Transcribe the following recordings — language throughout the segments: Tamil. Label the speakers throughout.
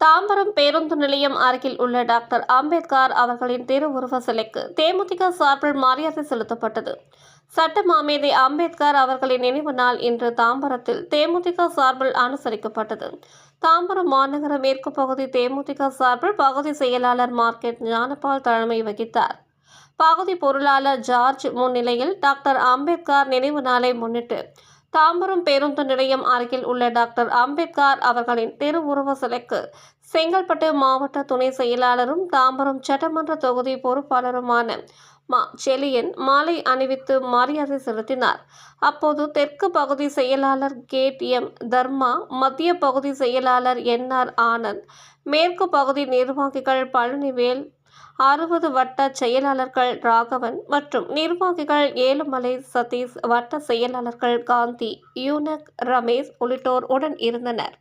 Speaker 1: தாம்பரம் பேருந்து நிலையம் அருகில் உள்ள டாக்டர் அம்பேத்கர் அவர்களின் திருவுருவ சிலைக்கு தேமுதிக சார்பில் மரியாதை செலுத்தப்பட்டது. சட்ட மாமேதை அம்பேத்கர் அவர்களின் நினைவு நாள் இன்று தாம்பரத்தில் தேமுதிக சார்பில் அனுசரிக்கப்பட்டது. தாம்பரம் மாநகர மேற்கு பகுதி தேமுதிக சார்பில் பகுதி செயலாளர் மார்க்கெட் ஞானபால் தலைமை வகித்தார். பகுதி பொருளாளர் ஜார்ஜ் முன்னிலையில் டாக்டர் அம்பேத்கர் நினைவு நாளை முன்னிட்டு தாம்பரம் பேருந்து நிலையம் அருகில் உள்ள டாக்டர் அம்பேத்கர் அவர்களின் திருவுருவ சிலைக்கு செங்கல்பட்டு மாவட்ட துணை செயலாளரும் தாம்பரம் சட்டமன்ற தொகுதி பொறுப்பாளருமான மா செலியன் மாலை அணிவித்து மரியாதை செலுத்தினார். அப்போது தெற்கு பகுதி செயலாளர் கேட் எம். தர்மா மத்திய பகுதி செயலாளர் என். ஆர். ஆனந்த் மேற்கு பகுதி நிர்வாகிகள் பழனிவேல் அறுபது வட்ட செயலாளர்கள் ராகவன் மற்றும் நிர்வாகிகள் ஏழுமலை சதீஷ் வட்ட செயலாளர்கள் காந்தி யூனக் ரமேஷ் உள்ளிட்டோர் உடன் இருந்தனர்.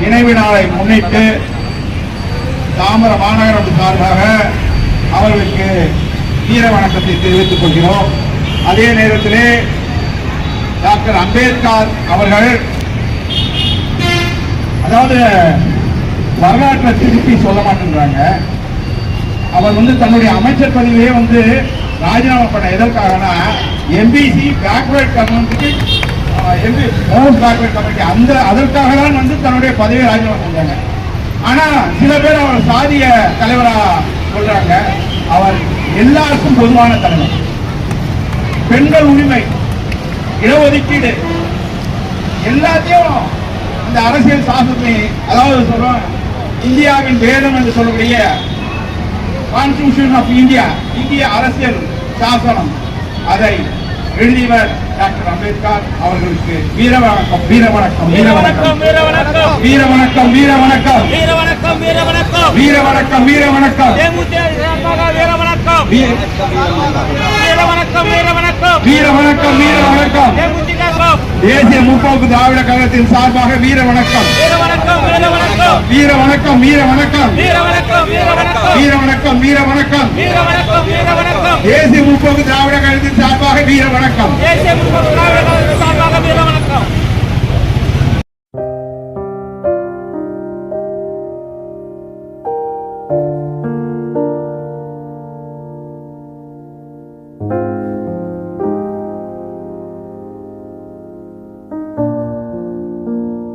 Speaker 2: நினைவு நாளை முன்னிட்டு தாமர மாநகரம் சார்பாக அவர்களுக்கு வீர வணக்கத்தை தெரிவித்துக் கொள்கிறோம். அதே நேரத்திலே டாக்டர் அம்பேத்கர் அவர்கள் அதாவது வரலாற்றை திருப்பி சொல்ல மாட்டேங்கிறாங்க அவர் வந்து தன்னுடைய அமைச்சர் பதவியே வந்து ராஜினாமா பண்ண எதற்காகனா எம்பிசி பேக்வேர்ட் கம்யூனிட்டி எம்பி மோகன் பேக்வேர்ட் கமிட்டி. அந்த அதற்காக தான் வந்து தன்னுடைய பதவியை ராஜினாமா செஞ்சாங்க ஆனா சில பேர் அவர் சாதிய தலைவரா சொல்றாங்க. அவர் எல்லாருக்கும் பொதுவான தலைவர். பெண்கள் உரிமை இடஒதுக்கீடு எல்லாத்தையும் இந்த அரசியல் சாசனத்தை அதாவது சொல்றோம் இந்தியாவின் வேதம் என்று சொல்லக்கூடிய கான்ஸ்டியூஷன் ஆஃப் இந்தியா இந்திய அரசியல் சாசனம். அதை எழுதியவர் டாக்டர் அம்பேத்கர் அவர்களுக்கு வீர வணக்கம் வீர வணக்கம் வீர வணக்கம்
Speaker 3: வீர வணக்கம்
Speaker 2: வீர வணக்கம் வீர வணக்கம்
Speaker 3: வீர வணக்கம் வீர வணக்கம்
Speaker 2: வீர வணக்கம் வீர வணக்கம்
Speaker 3: வீர வணக்கம்
Speaker 2: வீர
Speaker 3: வணக்கம் வீர வணக்கம்
Speaker 2: வீர வணக்கம் வீர வணக்கம் தேசிய முற்போக்கு திராவிட கழகத்தின் சார்பாக வீர வணக்கம்
Speaker 3: வீர வணக்கம் வீர வணக்கம்
Speaker 2: வீர வணக்கம் வீர வணக்கம்
Speaker 3: வீர வணக்கம் வீர வணக்கம்
Speaker 2: வீர வணக்கம்.
Speaker 3: தேசிய முற்போக்கு திராவிட கழகத்தின் சார்பாக வீர வணக்கம்.